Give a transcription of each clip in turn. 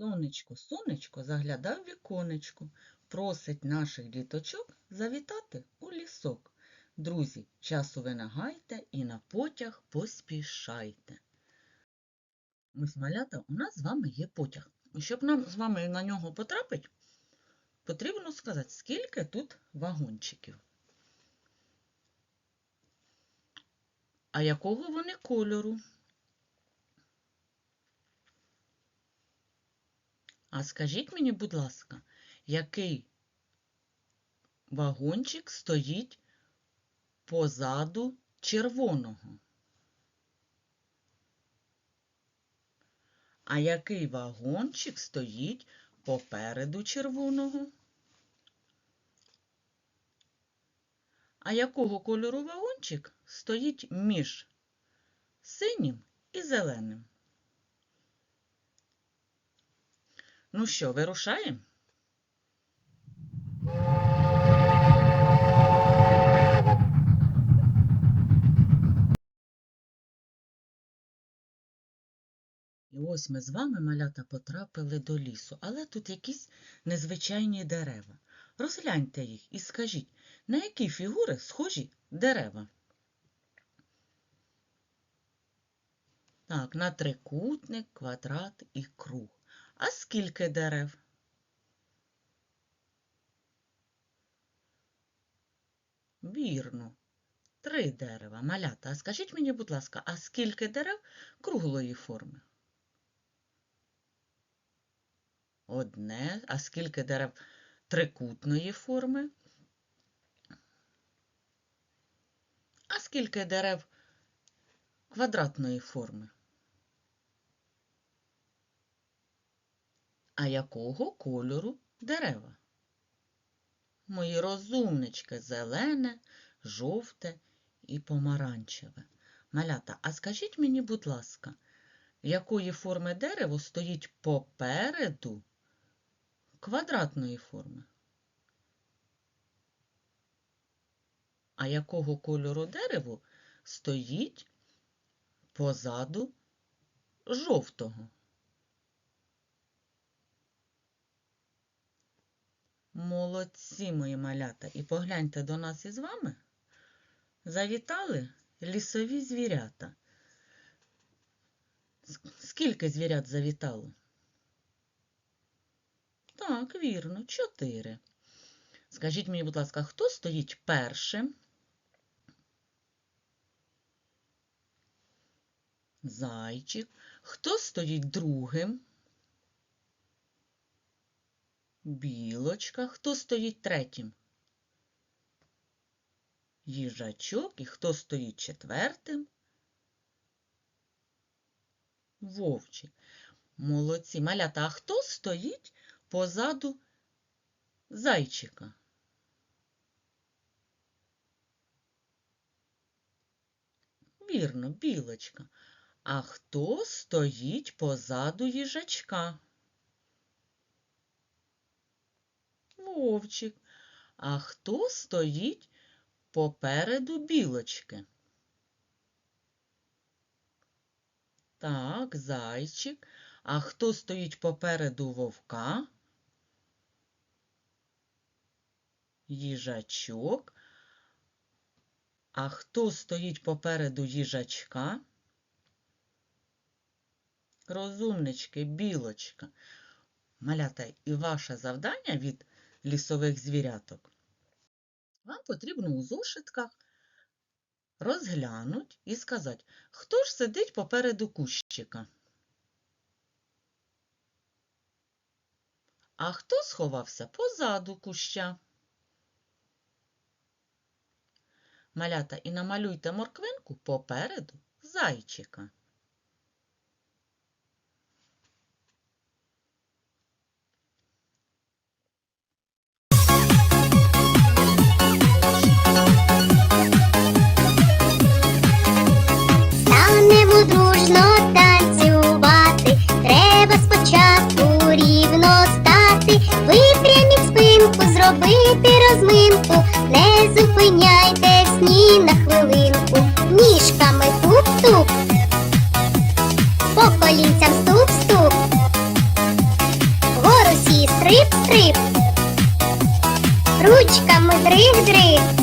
Сонечко, сонечко заглядав віконечко, просить наших діточок завітати у лісок. Друзі, часу ви нагайте і на потяг поспішайте. Ось малята, у нас з вами є потяг. Щоб нам з вами на нього потрапити, потрібно сказати, скільки тут вагончиків. А якого вони кольору? А скажіть мені, будь ласка, який вагончик стоїть позаду червоного? А який вагончик стоїть попереду червоного? А якого кольору вагончик стоїть між синім і зеленим? Ну що, вирушаємо? І ось ми з вами, малята, потрапили до лісу, але тут якісь незвичайні дерева. Розгляньте їх і скажіть, на які фігури схожі дерева? Так, на трикутник, квадрат і круг. А скільки дерев? Вірно, три дерева. Малята, а скажіть мені, будь ласка, а скільки дерев круглої форми? Одне. А скільки дерев трикутної форми? А скільки дерев квадратної форми? А якого кольору дерева? Мої розумнички зелене, жовте і помаранчеве. Малята, а скажіть мені, будь ласка, якої форми дерево стоїть попереду квадратної форми? А якого кольору дерево стоїть позаду жовтого? Молодці, мої малята. І погляньте до нас із вами. Завітали лісові звірята. Скільки звірят завітало? Так, вірно, чотири. Скажіть мені, будь ласка, хто стоїть першим? Зайчик. Хто стоїть другим? Білочка. Хто стоїть третім? Їжачок. І хто стоїть четвертим? Вовчик. Молодці. Малята, а хто стоїть позаду зайчика? Вірно, білочка. А хто стоїть позаду їжачка? Вовчик. А хто стоїть попереду білочки? Так, зайчик. А хто стоїть попереду вовка? Їжачок. А хто стоїть попереду їжачка? Розумнички, білочка. Малята, і ваше завдання від лісових звіряток. Вам потрібно у зошитках розглянути і сказати, хто ж сидить попереду кущика? А хто сховався позаду куща? Малята, і намалюйте морквинку попереду зайчика. Зробити розминку, не зупиняйтесь ні на хвилинку, ніжками туп-туп, по колінцям ступ-ступ, стрип-стрип. Ручками дриг-дриг.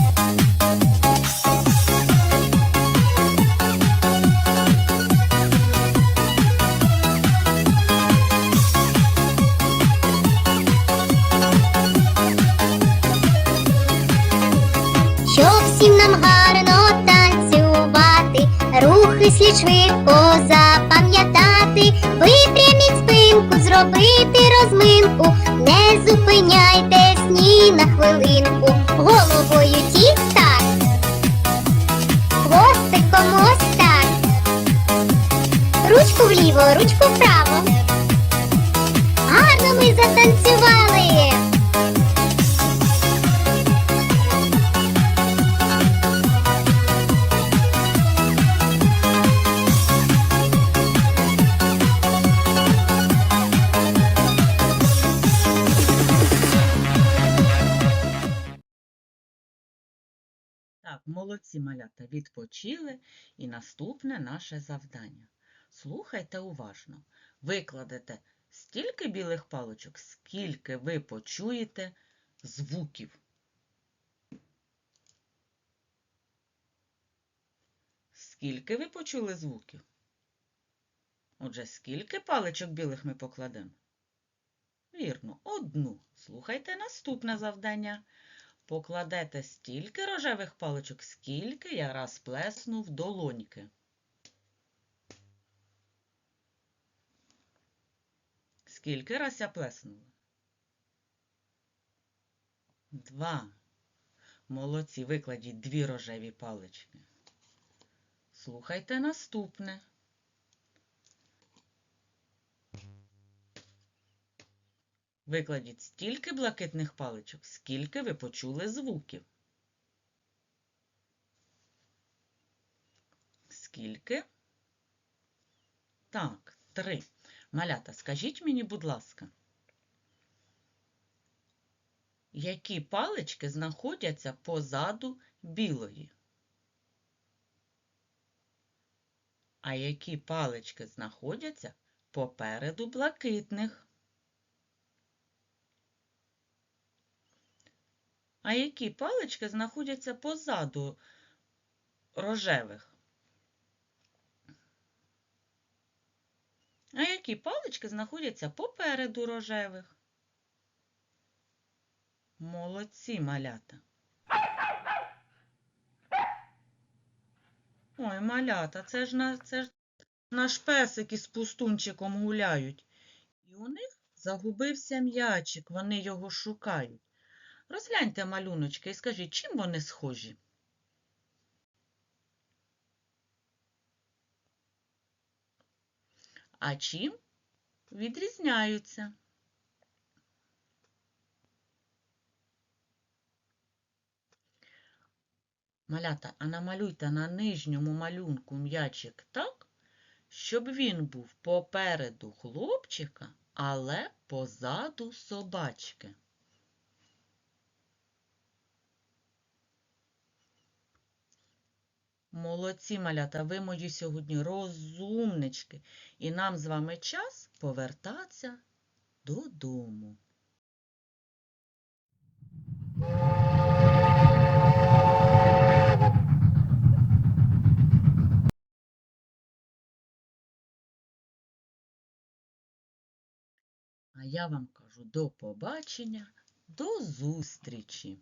Слід швидко запам'ятати, випряміть спинку, зробити розминку, не зупиняйтесь ні на хвилинку, головою тік-так, хвостиком ось так, ручку вліво, ручку вправо. Гарно ми затанцювали. Молодці малята, відпочили. І наступне наше завдання. Слухайте уважно. Викладете стільки білих паличок, скільки ви почуєте звуків. Скільки ви почули звуків? Отже, скільки паличок білих ми покладемо? Вірно, одну. Слухайте наступне завдання. Покладете стільки рожевих паличок, скільки я раз плеснув долоньки. Скільки раз я плеснула? Два. Молодці, викладіть дві рожеві палички. Слухайте наступне. Викладіть стільки блакитних паличок, скільки ви почули звуків. Скільки? Так, три. Малята, скажіть мені, будь ласка, які палички знаходяться позаду білої? А які палички знаходяться попереду блакитних? А які палички знаходяться позаду рожевих? А які палички знаходяться попереду рожевих? Молодці малята. Ой, малята, це ж, на, це ж наш песик із пустунчиком гуляють. І у них загубився м'ячик, вони його шукають. Розгляньте малюночки і скажіть, чим вони схожі? А чим відрізняються? Малята, а намалюйте на нижньому малюнку м'ячик так, щоб він був попереду хлопчика, але позаду собачки. Молодці, малята, ви мої сьогодні розумнички. І нам з вами час повертатися додому. А я вам кажу до побачення, до зустрічі!